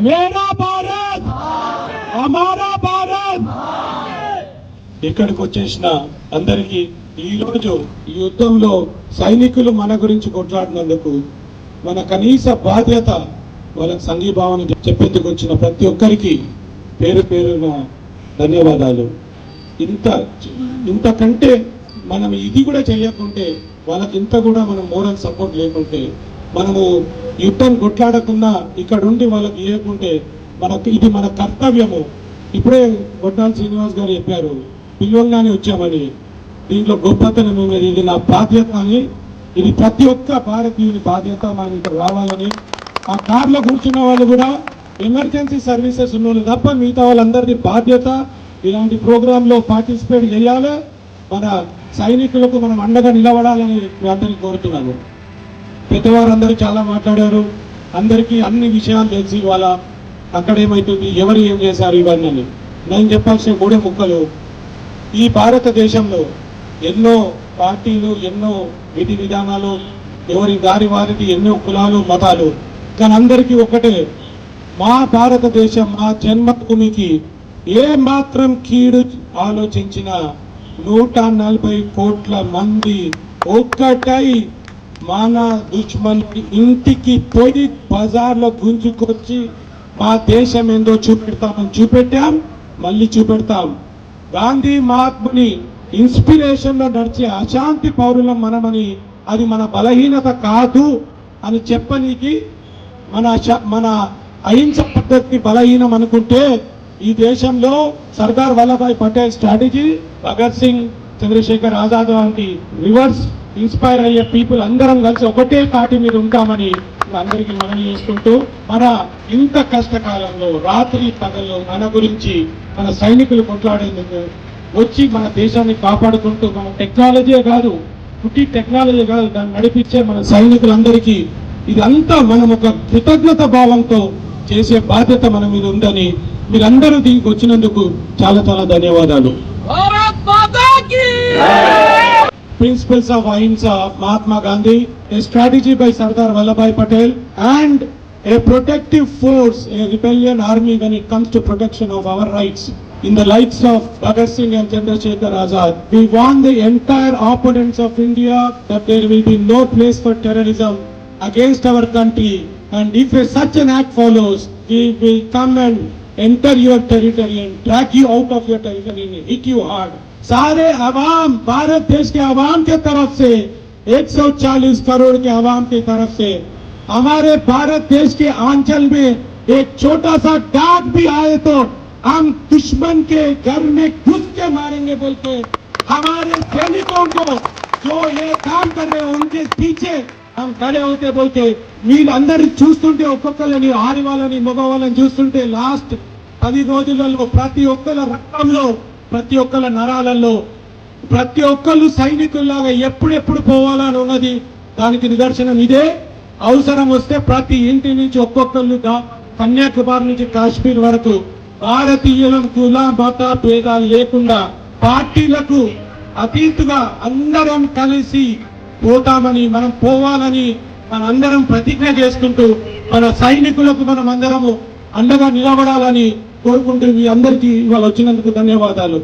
మేరా భారత్! భారత్! ఇక్కడికి వచ్చేసిన అందరికీ ఈరోజు ఈ యుద్ధంలో సైనికులు మన గురించి కొట్లాడినందుకు మన కనీస బాధ్యత వాళ్ళకి సంఘీభావన చెప్పేందుకు వచ్చిన ప్రతి ఒక్కరికి పేరు పేరున ధన్యవాదాలు. ఇంత ఇంతకంటే మనం ఇది కూడా చేయకుంటే వాళ్ళకి ఇంత కూడా మనం మోరల్ సపోర్ట్ లేకుంటే మనము యుద్ధం కొట్లాడకుండా ఇక్కడ ఉండి వాళ్ళకి ఇవ్వకుంటే మనకు ఇది మన కర్తవ్యము. ఇప్పుడే గొడ్డాల శ్రీనివాస్ గారు చెప్పారు పిల్లల్గానే వచ్చామని. దీంట్లో గొప్పతనం ఉన్నది ఇది నా బాధ్యత అని. ఇది ప్రతి ఒక్క భారతీయుని బాధ్యత మనం ఇక్కడ రావాలని. ఆ కార్లో కూర్చున్న వాళ్ళు కూడా ఎమర్జెన్సీ సర్వీసెస్ ఉన్నోళ్ళు తప్ప మిగతా వాళ్ళందరిది బాధ్యత. ఇలాంటి ప్రోగ్రాంలో పార్టిసిపేట్ చేయాలి. మన సైనికులకు మనం అండగా నిలబడాలని మీ అందరినీ కోరుతున్నాను. పెద్దవారందరూ చాలా మాట్లాడారు. అందరికీ అన్ని విషయాలు తెలిసి ఇవాళ అక్కడ ఏమైతుంది ఎవరు ఏం చేశారు ఇవన్నీ. నేను చెప్పాల్సిన మూడే ముక్కలు. ఈ భారతదేశంలో ఎన్నో పార్టీలు ఎన్నో విధి విధానాలు ఎవరి దారి వారిది ఎన్నో కులాలు మతాలు. కానీ అందరికీ ఒకటే మా భారతదేశం మా జన్మభూమికి ఏ మాత్రం కీడు ఆలోచించిన నూట నలభై కోట్ల మంది ఒక్కటై మన దుష్మన్ ఇంటికి పోయి బజార్లో గుంజుకొచ్చి మా దేశం ఏందో చూపెడతామని చూపెట్టాం మళ్ళీ చూపెడతాం. గాంధీ మహాత్ముని ఇన్స్పిరేషన్లో నడిచే అశాంతి పౌరులం మనమని అది మన బలహీనత కాదు అని చెప్పనీకి మన మన అహింస పద్ధతి బలహీనం అనుకుంటే ఈ దేశంలో సర్దార్ వల్లభాయ్ పటేల్ స్ట్రాటజీ భగత్ సింగ్ చంద్రశేఖర్ ఆజాద్ వంటి రివర్స్ ఇన్స్పైర్ అయ్యే పీపుల్ అందరం కలిసి ఒకటే పార్టీ మీద ఉంటామని అందరికీ మనం చేసుకుంటూ మన ఇంత కష్టకాలంలో రాత్రి పగలు మన గురించి మన సైనికులు కొట్లాడేందుకు వచ్చి మన దేశాన్ని కాపాడుకుంటూ మన టెక్నాలజీ కాదు పుట్టి టెక్నాలజీ కాదు దాన్ని నడిపించే మన సైనికులందరికీ ఇదంతా మనం ఒక కృతజ్ఞత భావంతో చేసే బాధ్యత మన మీద ఉందని మీరందరూ దీనికి వచ్చినందుకు చాలా చాలా ధన్యవాదాలు. Principles of Ahimsa of Mahatma Gandhi, a strategy by Sardar Vallabhai Patel, and a protective force, a rebellion army when it comes to protection of our rights. In the likes of Bhagat Singh and Chandrasekhar Azad, we warn the entire opponents of India that there will be no place for terrorism against our country. And if such an act follows, we will come and enter your territory and drag you out of your territory and hit you hard. सारे अवाम भारत देश के अवाम के तरफ से 140 करोड़ के अवाम की तरफ से हमारे भारत देश के आंचल में एक छोटा सा डाक भी आए तो हम दुश्मन के घर में घुस के मारेंगे बोल के हमारे सैनिकों को जो ये काम कर रहे हैं उनके पीछे हम खड़े होते बोलते వీళ్ళందరూ చూస్తుంటే ఒక్కొక్కరిని ఆరి వాళ్ళని మగ వాళ్ళని చూస్తుంటే లాస్ట్ పది రోజులలో ప్రతి ఒక్కరి రక్తంలో ప్రతి ఒక్కళ్ళ నరాలలో ప్రతి ఒక్కళ్ళు సైనికుల్లాగా ఎప్పుడెప్పుడు పోవాలని ఉన్నది దానికి నిదర్శనం ఇదే. అవసరం వస్తే ప్రతి ఇంటి నుంచి ఒక్కొక్కళ్ళు కన్యాకుమారి నుంచి కాశ్మీర్ వరకు భారతీయులను కుల మత భేదాలు లేకుండా పార్టీలకు అతీతుగా అందరం కలిసి పోతామని మనం పోవాలని మనందరం ప్రతిజ్ఞ చేసుకుంటూ మన సైనికులకు మనం అందరము అండగా నిలబడాలని కోరుకుంటూ మీ అందరికీ ఇవాళ వచ్చినందుకు ధన్యవాదాలు.